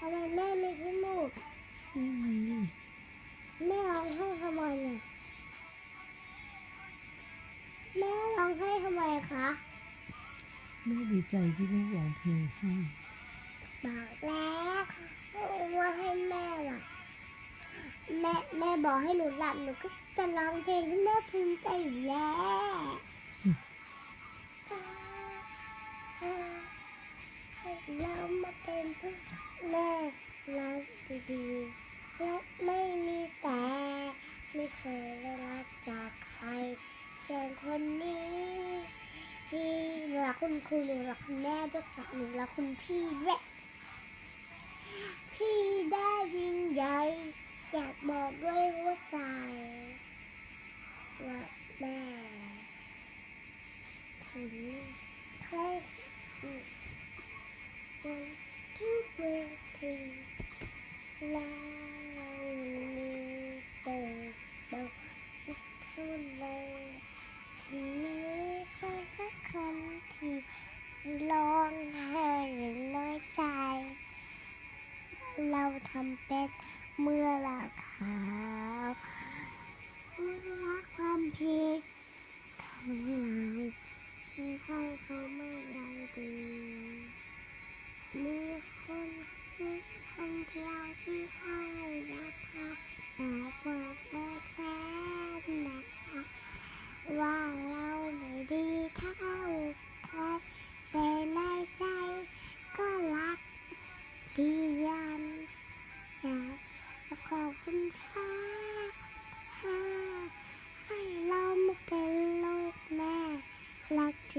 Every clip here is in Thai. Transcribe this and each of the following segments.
มีขี้มูกไม่มีแม่ร้องไห้ทำไมอะแม่ร้องไห้ทำไมคะแม่ดีใจที่ลูกร้องเพลงให้บอกแล้วว่าให้แม่หลับแม่แม่บอกให้หนูหลับหนูก็จะร้องเพลงที่แม่ภูมิใจอยู่แล้วเรามาเป็นแม่รัก ดีและไม่มีแต่ไม่เคยได้รักจากใครเพียงคนนี้ที่หนูรักคุณครูหนูรักคุณแม่ด้วยค่ะหนูรักคุณพี่ด้วยที่ได้ยิ่งใหญ่อยากบอกด้วยหัวใจว่าแม่ถึงใครสักคนบนทุกเวที แล้วมีเติบโตสักเท่าไหรที่มีใครสักคนที่ร้องไห้อย่างน้อยใจ เราทำเป็นเมื่อเราขาว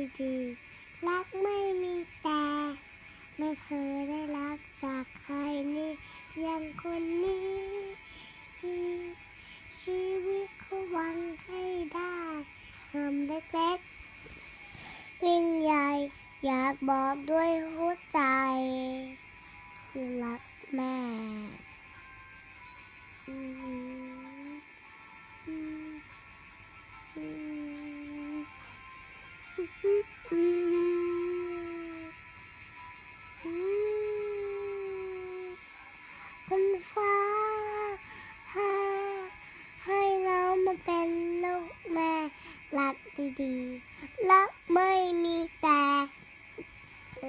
รักที่ดีรักไม่มีแต่ ไม่เคยได้รักจากใครนี่เพียงคนนี้ ชีวิตเขาหวังให้ได้ทำเล็กๆ วิ่งใหญ่ อยากบอกด้วยหัวใจรักแม่ ไม่มีแต่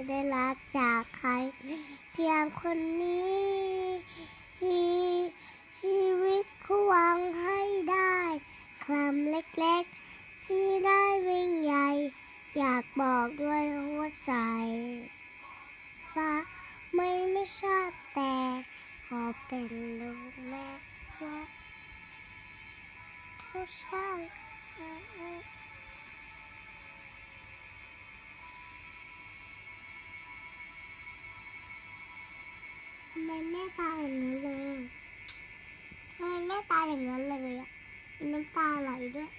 ได้รักจากใคร เพียงคนนี้ที่ชีวิตเขาหวังให้ได้คำเล็กๆ ที่ได้วิ่งใหญ่ อยากบอกด้วยหัวใจฟ้าไม่ไม่ชอบแต่ขอเป็นลูกแม่ว่าผู้ชาย ทำไม่ตายอย่างนั้นเลยทำไมไม่ตายอย่างนั้นเลยอะมีน้ำตาไหลด้วย